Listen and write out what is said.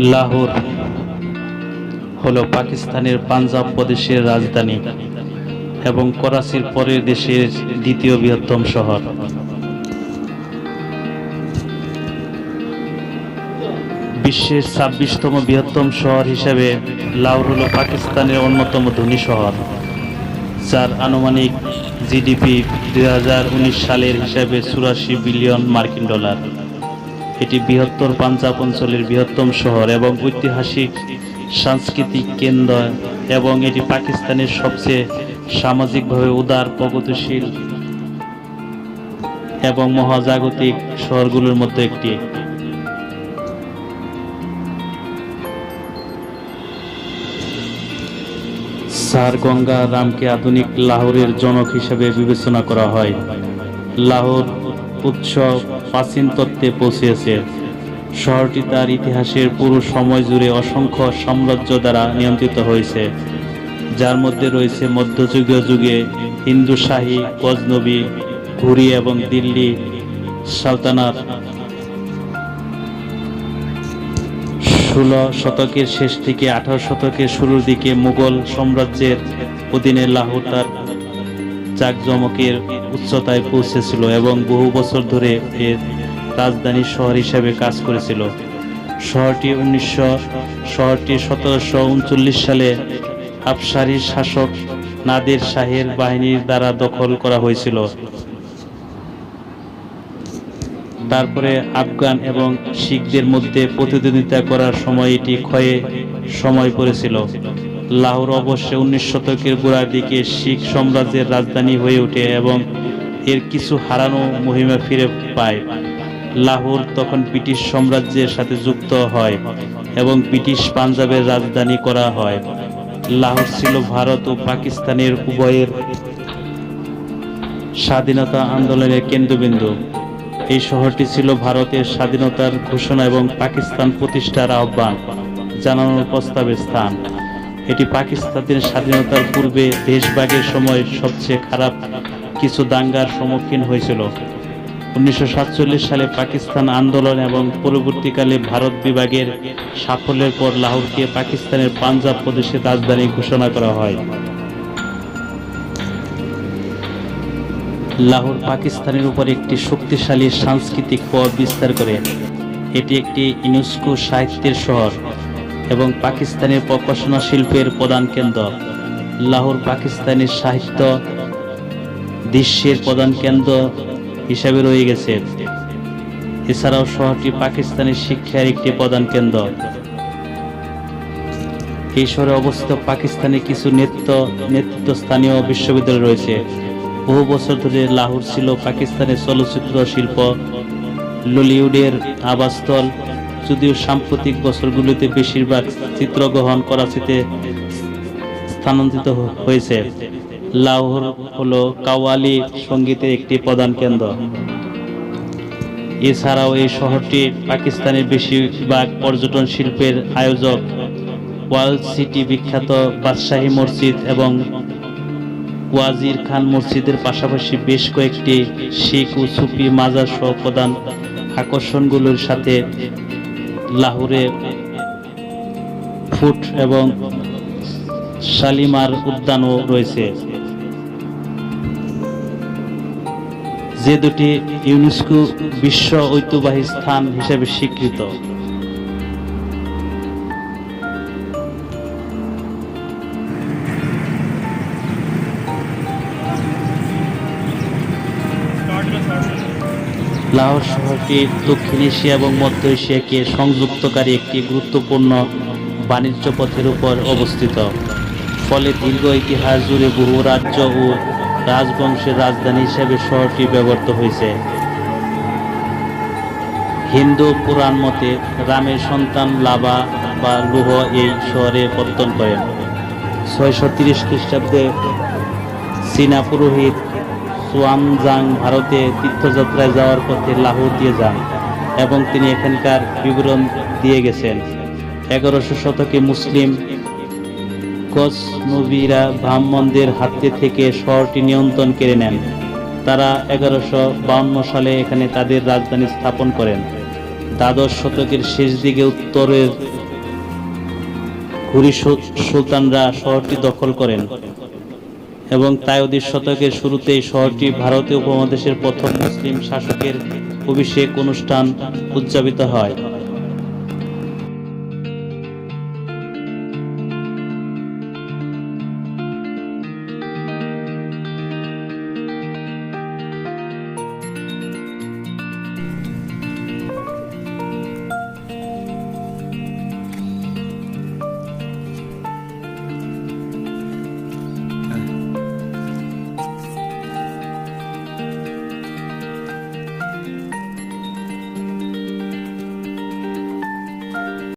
লাহোর হলো পাকিস্তানের পাঞ্জাব প্রদেশের রাজধানী এবং করাচির পরের দেশের দ্বিতীয় বৃহত্তম শহর। বিশ্বের ছাব্বিশতম বৃহত্তম শহর হিসেবে লাহোর হলো পাকিস্তানের অন্যতম ধনী শহর, যার আনুমানিক জিডিপি দুই সালের হিসাবে চুরাশি বিলিয়ন মার্কিন ডলার। এটি বৃহত্তর পাঞ্জাব অঞ্চলের বৃহত্তম শহর এবং ঐতিহাসিক সাংস্কৃতিক কেন্দ্র এবং এটি পাকিস্তানের সবচেয়ে সামাজিকভাবে উদার, প্রগতিশীল এবং মহাজাগতিক শহরগুলোর মধ্যে একটি। স্যার গঙ্গা রামকে আধুনিক লাহোরের জনক হিসেবে বিবেচনা করা হয়। লাহোর উৎস প্রাচীন তত্ত্বে পৌঁছেছে। শহরটি তার ইতিহাসের পুরো সময় জুড়ে অসংখ্য সাম্রাজ্য দ্বারা নিয়ন্ত্রিত হয়েছে। যার মধ্যে রয়েছে মধ্যযুগীয় যুগে হিন্দু শাহী, গজনবী, ঘুরি এবং দিল্লি সালতানাত। ষোলো শতকের শেষ থেকে আঠারো শতকের শুরুর দিকে মুঘল সাম্রাজ্যের অধীনে লাহোর তার জাঁকজমকের উচ্চতায় পৌঁছেছিল এবং বহু বছর ধরে এর রাজধানী শহর হিসেবে কাজ করেছিল। শহরটি উনিশশো শহরটি সতেরোশো উনচল্লিশ সালে আফসারি শাসক নাদের শাহের বাহিনীর দ্বারা দখল করা হয়েছিল। তারপরে আফগান এবং শিখদের মধ্যে প্রতিদ্বন্দ্বিতা করার সময় এটি ক্ষয়ে সময় পড়েছিল। লাহোর অবশ্যই উনিশ শতকের গোড়ার দিকে শিখ সাম্রাজ্যের রাজধানী হয়ে ওঠে এবং এর কিছু হারানো মহিমা ফিরে পায়। লাহোর তখন ব্রিটিশ সাম্রাজ্যের সাথে যুক্ত হয় এবং ব্রিটিশ পাঞ্জাবের রাজধানী করা হয়। লাহোর ছিল ভারত ও পাকিস্তানের উভয়ের স্বাধীনতা আন্দোলনের কেন্দ্রবিন্দু। এই শহরটি ছিল ভারতের স্বাধীনতার ঘোষণা এবং পাকিস্তান প্রতিষ্ঠার আহ্বান, জানানোর প্রস্তাবের স্থান। এটি পাকিস্তানের স্বাধীনতার পূর্বে দেশভাগের সময় সবচেয়ে খারাপ কিছু দাঙ্গার সম্মুখীন হয়েছিল। উনিশশো সাতচল্লিশ সালে পাকিস্তান আন্দোলন এবং পরবর্তীকালে ভারত বিভাগের সাফল্যের পর লাহোরকে পাকিস্তানের পাঞ্জাব প্রদেশের রাজধানী ঘোষণা করা হয়। লাহোর পাকিস্তানের উপর একটি শক্তিশালী সাংস্কৃতিক প্রভাব বিস্তার করে। এটি একটি ইউনেস্কো সাহিত্যের শহর। এবং পাকিস্তানের প্রকাশনা শিল্পের প্রধান কেন্দ্র। লাহোর পাকিস্তানের সাহিত্য দৃশ্যের প্রধান কেন্দ্র হিসাবে রয়ে গেছে। এছাড়াও শহরটি পাকিস্তানের শিক্ষার একটি প্রধান কেন্দ্র। এই শহরে অবস্থিত পাকিস্তানের কিছু নেতৃত্ব নেতৃত্বস্থানীয় বিশ্ববিদ্যালয় রয়েছে। বহু বছর ধরে লাহোর ছিল পাকিস্তানের চলচ্চিত্র শিল্প ললিউডের আবাসস্থল। যদিও সাম্প্রতিক বছরগুলিতে বেশিরভাগ চিত্রগ্রহণ করাচিতে স্থানান্তরিত হয়েছে। লাহোর হলো কাওয়ালি সঙ্গীতের একটি প্রধান কেন্দ্র। এছাড়াও এই শহরটি পাকিস্তানের বেশিরভাগ পর্যটন শিল্পের আয়োজক। ওয়ার্ল্ড সিটি বিখ্যাত বাদশাহী মসজিদ এবং ওয়াজির খান মসজিদের পাশাপাশি বেশ কয়েকটি শিখ ও সুফি মাজার সহ প্রধান আকর্ষণগুলোর সাথে লাহোরে ফুট এবং শালিমার উদ্যানও রয়েছে। যে দুটি ইউনেস্কো বিশ্ব ঐতিহ্যবাহী স্থান হিসেবে স্বীকৃত। লাহোর শহরটি দক্ষিণ এশিয়া এবং মধ্য এশিয়াকে সংযুক্তকারী একটি গুরুত্বপূর্ণ বাণিজ্য পথের উপর অবস্থিত। ফলে দীর্ঘ ইতিহাস জুড়ে বহু রাজ্য ও রাজবংশের রাজধানী হিসেবে শহরটি ব্যবহৃত হয়েছে। হিন্দু পুরাণ মতে, রামের সন্তান লাভা বা লুহ এই শহরে পত্তন করেন। ছয়শো তিরিশ খ্রিস্টাব্দে চীনা পুরোহিত সুয়ানজাং ভারতে তীর্থযাত্রায় যাওয়ার পথে লাহোর দিয়ে যান এবং তিনি এখানকার বিবরণ দিয়ে গেছেন। এগারোশো শতকে মুসলিম গজনবীরা ব্রাহ্মণদের হাতে থেকে শহরটি নিয়ন্ত্রণ কেড়ে নেন। তারা এগারোশো বাউন্ন সালে এখানে তাদের রাজধানী স্থাপন করেন। দ্বাদশ শতকের শেষ দিকে উত্তরের ঘুরি সুলতানরা শহরটি দখল করেন। এবং তাই অধিক শতকের শুরুতে এই শহরটি ভারতীয় উপমহাদেশের প্রথম মুসলিম শাসকের অভিষেক অনুষ্ঠান উদযাপিত হয়।